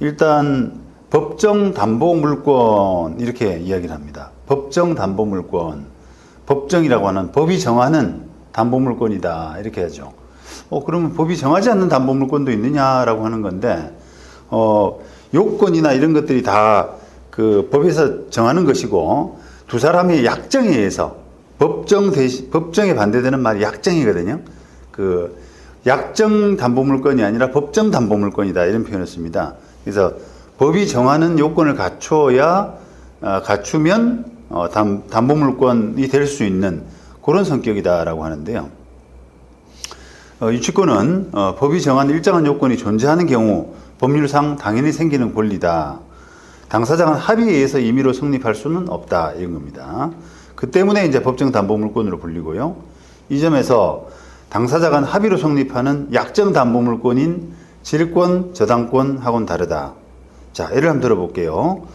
일단 법정 담보 물권 이렇게 이야기를 합니다. 법정 담보 물권. 법정이라고 하는 법이 정하는 담보 물권이다. 이렇게 하죠. 어, 그러면 법이 정하지 않는 담보 물권도 있느냐라고 하는 건데, 어, 요건이나 이런 것들이 다 그 법에서 정하는 것이고, 두 사람의 약정에 의해서 법정 대신, 법정에 반대되는 말이 약정이거든요. 그 약정 담보 물건이 아니라 법정 담보 물건이다. 이런 표현을 씁니다. 그래서 법이 정하는 요건을 갖춰야, 어, 갖추면, 어, 담, 담보 물건이 될 수 있는 그런 성격이다라고 하는데요. 어, 유치권은 어, 법이 정한 일정한 요건이 존재하는 경우 법률상 당연히 생기는 권리다. 당사자간 합의에 의해서 임의로 성립할 수는 없다. 이런 겁니다. 그 때문에 이제 법정 담보물권으로 불리고요. 이 점에서 당사자간 합의로 성립하는 약정 담보물권인 질권, 저당권하고는 다르다. 자, 예를 한번 들어볼게요.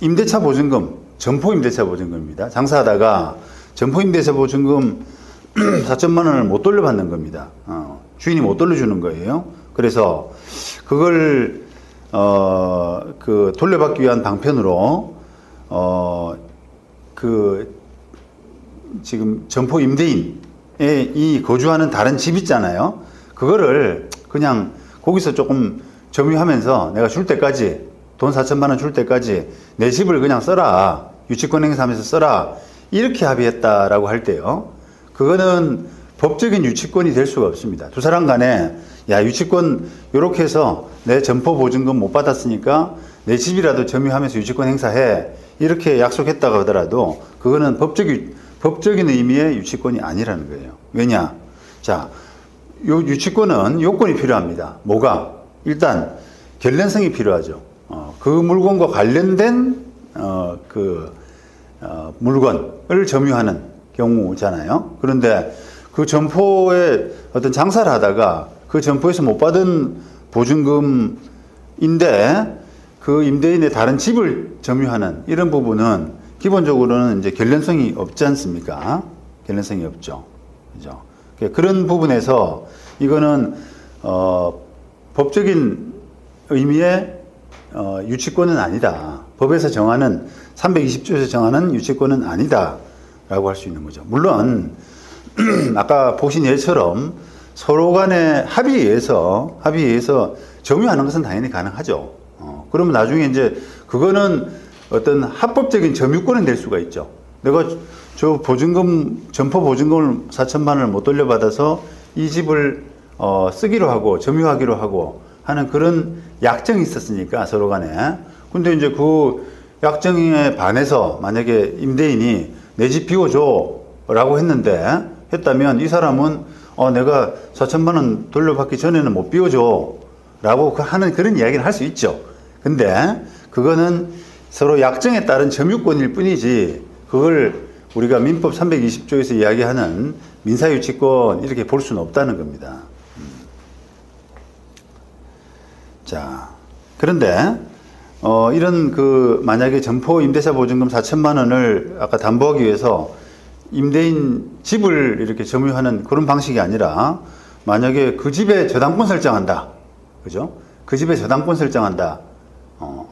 임대차 보증금, 점포 임대차 보증금입니다. 장사하다가 점포 임대차 보증금 4천만 원을 못 돌려받는 겁니다. 어, 주인이 못 돌려주는 거예요. 그래서 그걸 어, 그 돌려받기 위한 방편으로 어, 그 지금 점포 임대인의 이 거주하는 다른 집 있잖아요. 그거를 그냥 거기서 조금 점유하면서 내가 줄 때까지 돈 4천만 원 줄 때까지 내 집을 그냥 써라. 유치권 행사하면서 써라. 이렇게 합의했다라고 할 때요. 그거는 법적인 유치권이 될 수가 없습니다. 두 사람 간에 야 유치권 요렇게 해서 내 점포 보증금 못 받았으니까 내 집이라도 점유하면서 유치권 행사해 이렇게 약속했다고 하더라도 그거는 법적인 법적인 의미의 유치권이 아니라는 거예요. 왜냐? 자, 요 유치권은 요건이 필요합니다. 뭐가? 일단 결련성이 필요하죠. 어, 그 물건과 관련된 어, 그 어, 물건을 점유하는 경우잖아요. 그런데 그 점포에 어떤 장사를 하다가 그 점포에서 못 받은 보증금인데 그 임대인의 다른 집을 점유하는 이런 부분은 기본적으로는 이제 결련성이 없지 않습니까? 결련성이 없죠. 그죠? 그런 부분에서 이거는 어, 법적인 의미의 어, 유치권은 아니다. 법에서 정하는 320조에서 정하는 유치권은 아니다라고 할 수 있는 거죠. 물론 아까 보신 예처럼 서로 간의 합의에 의해서 합의에 의해서 점유하는 것은 당연히 가능하죠. 어, 그러면 나중에 이제 그거는 어떤 합법적인 점유권이 될 수가 있죠. 내가 저 보증금 점포 보증금을 4천만 원을 못 돌려받아서 이 집을 어, 쓰기로 하고 점유하기로 하고 하는 그런 약정이 있었으니까 서로 간에. 근데 이제 그 약정에 반해서 만약에 임대인이 내 집 비워줘 라고 했는데 했다면 이 사람은 어, 내가 4천만 원 돌려받기 전에는 못 비워줘 라고 그 하는 그런 이야기를 할 수 있죠. 근데 그거는 서로 약정에 따른 점유권일 뿐이지 그걸 우리가 민법 320조에서 이야기하는 민사유치권 이렇게 볼 수는 없다는 겁니다. 음. 자, 그런데 어, 이런 그 만약에 점포 임대차 보증금 4천만 원을 아까 담보하기 위해서 임대인 집을 이렇게 점유하는 그런 방식이 아니라 만약에 그 집에 저당권 설정한다. 그죠? 그 집에 저당권 설정한다. 어,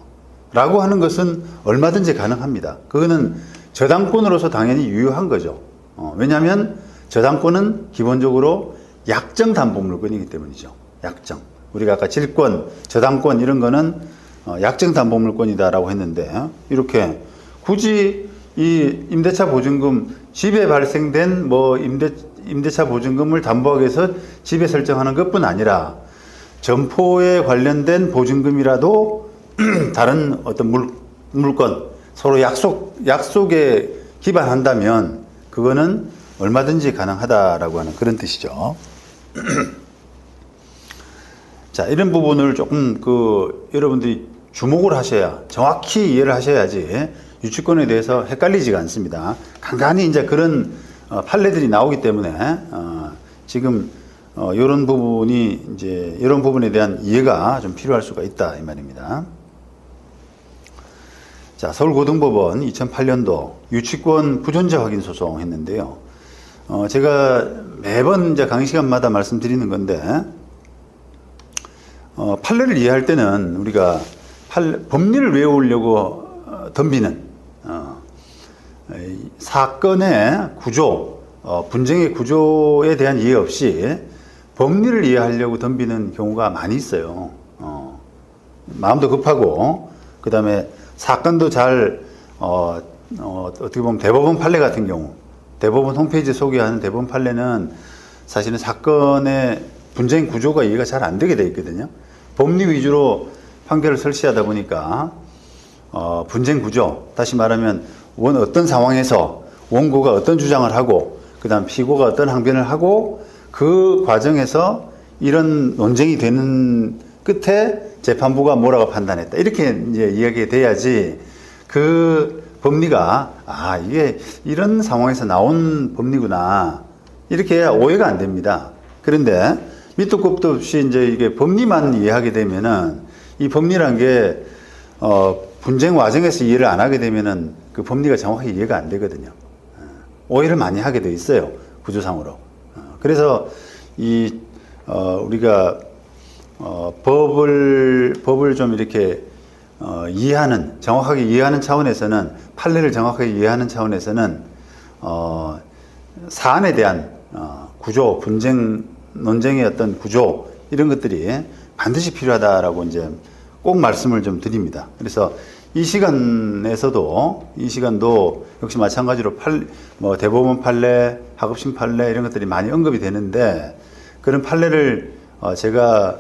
라고 하는 것은 얼마든지 가능합니다. 그거는 저당권으로서 당연히 유효한 거죠. 어, 왜냐하면 저당권은 기본적으로 약정 담보 물건이기 때문이죠. 약정. 우리가 아까 질권, 저당권 이런 거는 어, 약정 담보 물건이다라고 했는데 이렇게 굳이 이 임대차 보증금 집에 발생된 뭐 임대 임대차 보증금을 담보하기 위해서 집에 설정하는 것뿐 아니라 점포에 관련된 보증금이라도 다른 어떤 물, 물건 서로 약속 약속에 기반한다면 그거는 얼마든지 가능하다라고 하는 그런 뜻이죠. 자, 이런 부분을 조금 그 여러분들이 주목을 하셔야 정확히 이해를 하셔야지 유치권에 대해서 헷갈리지가 않습니다. 간간히 이제 그런 어, 판례들이 나오기 때문에 어, 지금 어, 이런 부분이 이제 이런 부분에 대한 이해가 좀 필요할 수가 있다 이 말입니다. 자, 서울고등법원 2008년도 유치권 부존재 확인 소송 했는데요. 어, 제가 매번 이제 강의 시간마다 말씀드리는 건데, 어, 판례를 이해할 때는 우리가 판, 법리를 외우려고 어, 덤비는 어, 이 사건의 구조, 어, 분쟁의 구조에 대한 이해 없이 법리를 이해하려고 덤비는 경우가 많이 있어요. 어, 마음도 급하고 그 다음에 사건도 잘 어, 어, 어떻게 보면 대법원 판례 같은 경우 대법원 홈페이지 소개하는 대법원 판례는 사실은 사건의 분쟁 구조가 이해가 잘 안 되게 돼 있거든요. 법리 위주로 판결을 설치하다 보니까 어, 분쟁 구조 다시 말하면 원 어떤 상황에서 원고가 어떤 주장을 하고 그다음 피고가 어떤 항변을 하고 그 과정에서 이런 논쟁이 되는 끝에 재판부가 뭐라고 판단했다 이렇게 이제 이야기가 돼야지 그 법리가 아 이게 이런 상황에서 나온 법리구나 이렇게 오해가 안 됩니다. 그런데 밑도 끝도 없이 이제 이게 법리만 이해하게 되면은 이 법리란 게 어, 분쟁 과정에서 이해를 안 하게 되면은 그 법리가 정확하게 이해가 안 되거든요. 어, 오해를 많이 하게 돼 있어요 구조상으로. 어, 그래서 이 어, 우리가 어, 법을 법을 좀 이렇게 어, 이해하는 정확하게 이해하는 차원에서는 판례를 정확하게 이해하는 차원에서는 어, 사안에 대한 어, 구조, 분쟁 논쟁의 어떤 구조 이런 것들이 반드시 필요하다라고 이제 꼭 말씀을 좀 드립니다. 그래서 이 시간에서도 이 시간도 역시 마찬가지로 팔, 뭐 대법원 판례, 하급심 판례 이런 것들이 많이 언급이 되는데 그런 판례를 어, 제가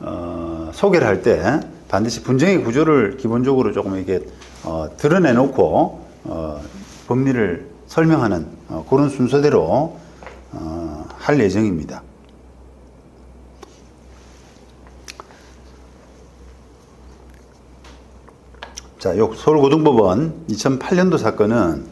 어, 소개를 할 때 반드시 분쟁의 구조를 기본적으로 조금 이렇게 어, 드러내놓고 어, 법리를 설명하는 어, 그런 순서대로 어, 할 예정입니다. 자, 요 서울고등법원 2008년도 사건은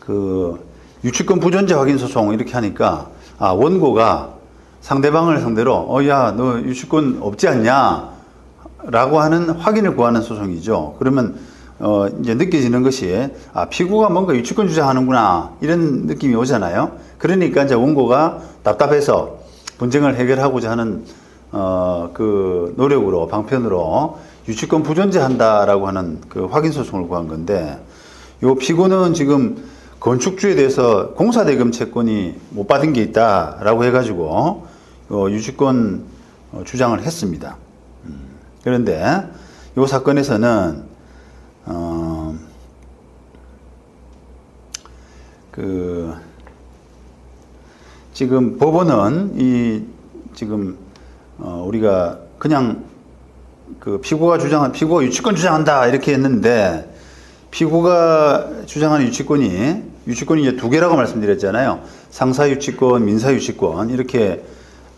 그 유치권 부존재 확인 소송 이렇게 하니까 아 원고가 상대방을 상대로 어야 너 유치권 없지 않냐 라고 하는 확인을 구하는 소송이죠. 그러면 어 이제 느껴지는 것이 아 피고가 뭔가 유치권 주장하는구나 이런 느낌이 오잖아요. 그러니까 이제 원고가 답답해서 분쟁을 해결하고자 하는 어 그 노력으로 방편으로 유치권 부존재한다라고 하는 그 확인 소송을 구한 건데 요 피고는 지금 건축주에 대해서 공사 대금 채권이 못 받은 게 있다라고 해가지고 어, 유치권 어, 주장을 했습니다. 음, 그런데 이 사건에서는 어, 그 지금 법원은 이 지금 어, 우리가 그냥 그 피고가 주장한 피고가 유치권 주장한다 이렇게 했는데 피고가 주장하는 유치권이 유치권이 이제 두 개라고 말씀드렸잖아요. 상사 유치권, 민사 유치권 이렇게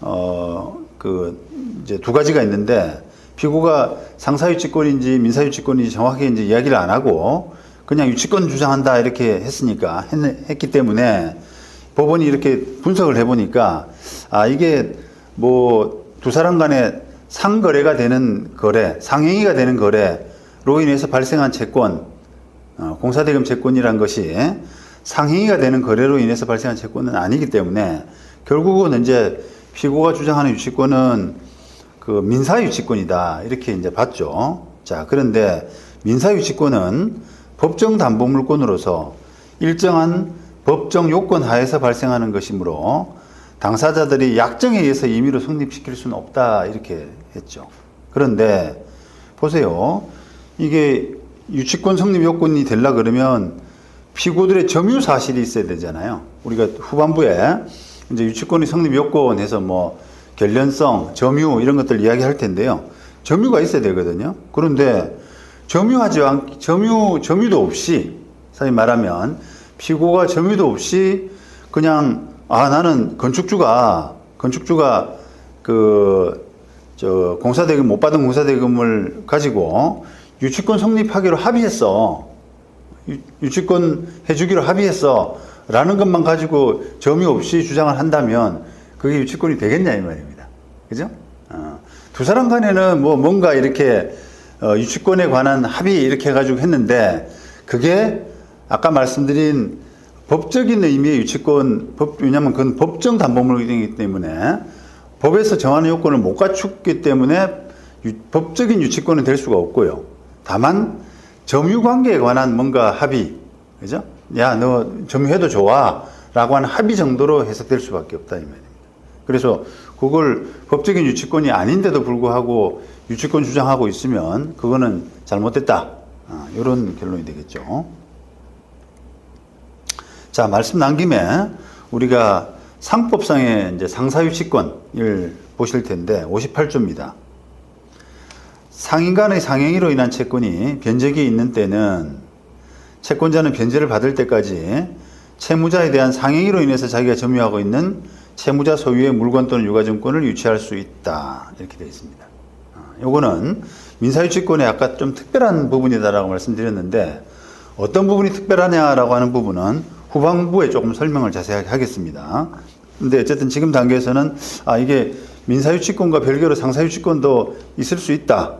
어 그 이제 두 가지가 있는데 피고가 상사 유치권인지 민사 유치권인지 정확하게 이제 이야기를 안 하고 그냥 유치권 주장한다 이렇게 했으니까 했, 했기 때문에 법원이 이렇게 분석을 해보니까 아 이게 뭐 두 사람 간에 상거래가 되는 거래, 상행위가 되는 거래로 인해서 발생한 채권, 어, 공사대금 채권이란 것이 상행위가 되는 거래로 인해서 발생한 채권은 아니기 때문에 결국은 이제 피고가 주장하는 유치권은 그 민사 유치권이다 이렇게 이제 봤죠. 자 그런데 민사 유치권은 법정 담보 물권으로서 일정한 법정 요건 하에서 발생하는 것이므로 당사자들이 약정에 의해서 임의로 성립시킬 수는 없다 이렇게 했죠. 그런데 보세요. 이게 유치권 성립 요건이 되려 그러면 피고들의 점유 사실이 있어야 되잖아요. 우리가 후반부에 이제 유치권이 성립 요건해서 뭐 결련성, 점유 이런 것들 이야기할 텐데요. 점유가 있어야 되거든요. 그런데 점유하지 않, 점유, 점유도 없이, 사실 말하면 피고가 점유도 없이 그냥 아, 나는 건축주가, 건축주가 그, 저, 공사대금, 못 받은 공사대금을 가지고 유치권 성립하기로 합의했어. 유, 유치권 해주기로 합의했어. 라는 것만 가지고 점유 없이 주장을 한다면 그게 유치권이 되겠냐, 이 말입니다. 그죠? 어, 두 사람 간에는 뭐 뭔가 이렇게 어, 유치권에 관한 합의 이렇게 해가지고 했는데 그게 아까 말씀드린 법적인 의미의 유치권, 법, 왜냐하면 그건 법정 담보물이기 때문에 법에서 정하는 요건을 못 갖췄기 때문에 유- 법적인 유치권은 될 수가 없고요. 다만 점유 관계에 관한 뭔가 합의, 그죠? 야, 너 점유해도 좋아. 라고 하는 합의 정도로 해석될 수밖에 없다, 이 말입니다. 그래서 그걸 법적인 유치권이 아닌데도 불구하고 유치권 주장하고 있으면 그거는 잘못됐다. 아, 이런 결론이 되겠죠. 자, 말씀 난 김에 우리가 상법상의 이제 상사유치권을 보실 텐데 58조입니다. 상인 간의 상행위로 인한 채권이 변적이 있는 때는 채권자는 변제를 받을 때까지 채무자에 대한 상행위로 인해서 자기가 점유하고 있는 채무자 소유의 물건 또는 유가증권을 유치할 수 있다. 이렇게 되어 있습니다. 아, 요거는 민사유치권의 아까 좀 특별한 부분이다라고 말씀드렸는데 어떤 부분이 특별하냐라고 하는 부분은 후반부에 조금 설명을 자세하게 하겠습니다. 근데 어쨌든 지금 단계에서는 아 이게 민사유치권과 별개로 상사유치권도 있을 수 있다.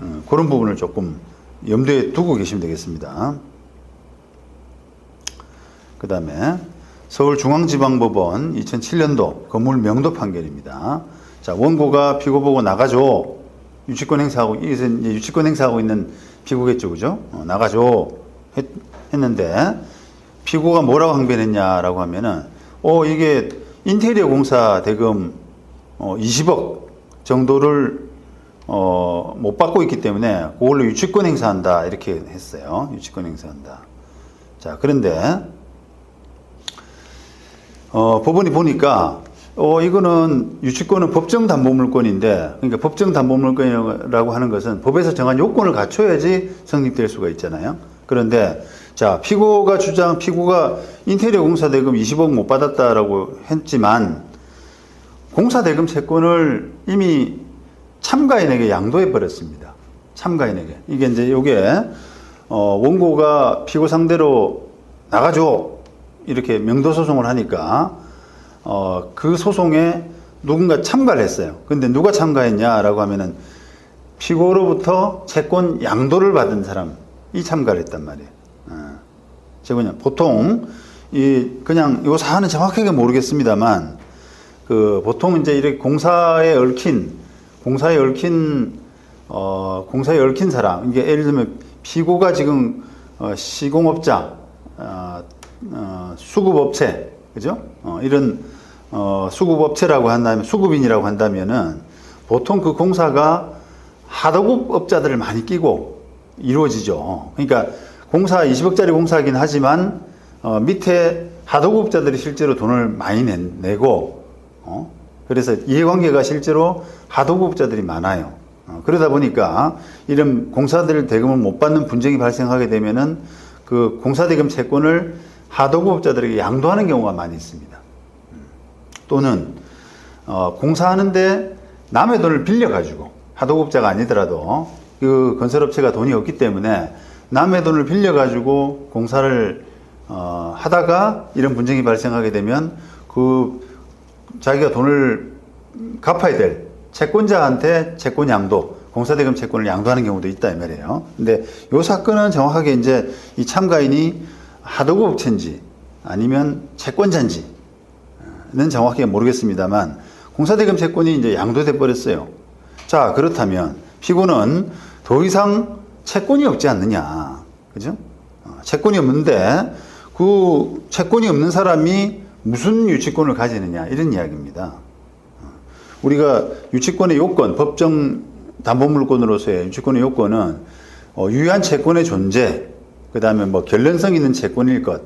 어, 그런 부분을 조금 염두에 두고 계시면 되겠습니다. 그 다음에 서울중앙지방법원 2007년도 건물 명도 판결입니다. 자, 원고가 피고 보고 나가줘. 유치권 행사하고, 이제 유치권 행사하고 있는 피고겠죠, 그죠? 어, 나가줘. 했, 했는데, 피고가 뭐라고 항변했냐라고 하면은, 어, 이게 인테리어 공사 대금 어, 20억 정도를 어, 못 받고 있기 때문에 그걸로 유치권 행사한다. 이렇게 했어요. 유치권 행사한다. 자, 그런데 어, 법원이 보니까 어, 이거는 유치권은 법정 담보물권인데 그러니까 법정 담보물권이라고 하는 것은 법에서 정한 요건을 갖춰야지 성립될 수가 있잖아요. 그런데 자, 피고가 주장 피고가 인테리어 공사 대금 20억 못 받았다라고 했지만 공사 대금 채권을 이미 참가인에게 양도해 버렸습니다. 참가인에게. 이게 이제 요게 어, 원고가 피고 상대로 나가줘. 이렇게 명도 소송을 하니까 어, 그 소송에 누군가 참가를 했어요. 근데 누가 참가했냐라고 하면은 피고로부터 채권 양도를 받은 사람이 참가를 했단 말이에요. 어. 제가 그냥 보통 이 그냥 요 사안은 정확하게 모르겠습니다만 그 보통 이제 이렇게 공사에 얽힌 공사에 얽힌 어 공사에 얽힌 사람 이게 예를 들면 피고가 지금 어, 시공업자 어, 어, 수급업체 그죠? 어, 이런 어, 수급업체라고 한다면 수급인이라고 한다면은 보통 그 공사가 하도급 업자들을 많이 끼고 이루어지죠. 그러니까 공사 20억짜리 공사긴 하지만 어, 밑에 하도급자들이 실제로 돈을 많이 내, 내고 어? 그래서 이해관계가 실제로 하도급자들이 많아요. 어, 그러다 보니까 이런 공사들 대금을 못 받는 분쟁이 발생하게 되면은 그 공사대금 채권을 하도급자들에게 양도하는 경우가 많이 있습니다. 음. 또는 어, 공사하는데 남의 돈을 빌려가지고 하도급자가 아니더라도 그 건설업체가 돈이 없기 때문에 남의 돈을 빌려가지고 공사를 어, 하다가 이런 분쟁이 발생하게 되면 그 자기가 돈을 갚아야 될 채권자한테 채권 양도, 공사대금 채권을 양도하는 경우도 있다 이 말이에요. 근데 요 사건은 정확하게 이제 이 참가인이 하도급 업체인지 아니면 채권자인지는 정확하게 모르겠습니다만 공사대금 채권이 이제 양도돼 버렸어요. 자 그렇다면 피고는 더 이상 채권이 없지 않느냐, 그죠? 어, 채권이 없는데 그 채권이 없는 사람이 무슨 유치권을 가지느냐 이런 이야기입니다. 어, 우리가 유치권의 요건, 법정 담보물권으로서의 유치권의 요건은 어, 유효한 채권의 존재, 그 다음에 뭐 결련성 있는 채권일 것,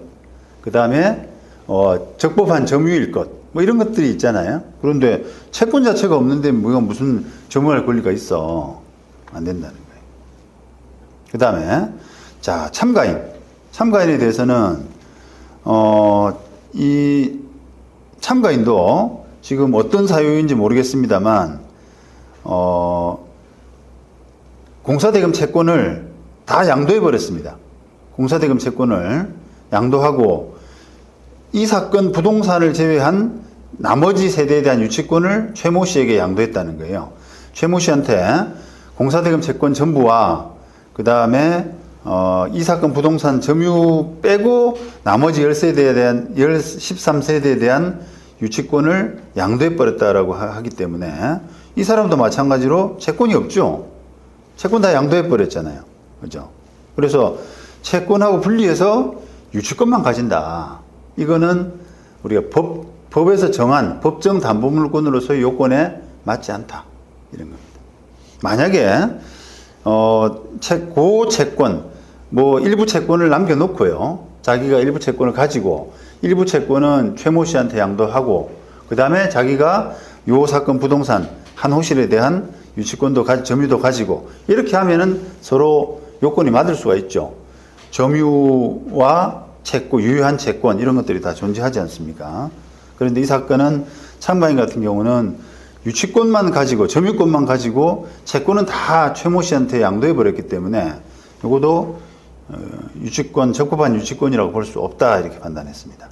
그 다음에 어, 적법한 점유일 것, 뭐 이런 것들이 있잖아요. 그런데 채권 자체가 없는데 뭐가 무슨 점유할 권리가 있어? 안 된다는. 그 다음에 자 참가인, 참가인에 대해서는 어, 이 참가인도 지금 어떤 사유인지 모르겠습니다만, 어, 공사대금 채권을 다 양도해 버렸습니다. 공사대금 채권을 양도하고 이 사건 부동산을 제외한 나머지 세대에 대한 유치권을 최모 씨에게 양도했다는 거예요. 최모 씨한테 공사대금 채권 전부와 그 다음에 어, 이 사건 부동산 점유 빼고 나머지 10세대에 대한, 13세대에 대한 유치권을 양도해 버렸다라고 하- 하기 때문에 이 사람도 마찬가지로 채권이 없죠. 채권 다 양도해 버렸잖아요. 그죠? 그래서 채권하고 분리해서 유치권만 가진다. 이거는 우리가 법, 법에서 정한 법정 담보물권으로서의 요건에 맞지 않다. 이런 겁니다. 만약에 어, 채, 고 채권, 뭐 일부 채권을 남겨놓고요. 자기가 일부 채권을 가지고 일부 채권은 최모 씨한테 양도하고 그 다음에 자기가 요 사건 부동산 한 호실에 대한 유치권도 가, 점유도 가지고 이렇게 하면은 서로 요건이 맞을 수가 있죠. 점유와 채권, 유효한 채권 이런 것들이 다 존재하지 않습니까? 그런데 이 사건은 참가인 같은 경우는 유치권만 가지고 점유권만 가지고 채권은 다 최모 씨한테 양도해 버렸기 때문에 이것도 어, 유치권 적법한 유치권이라고 볼 수 없다 이렇게 판단했습니다.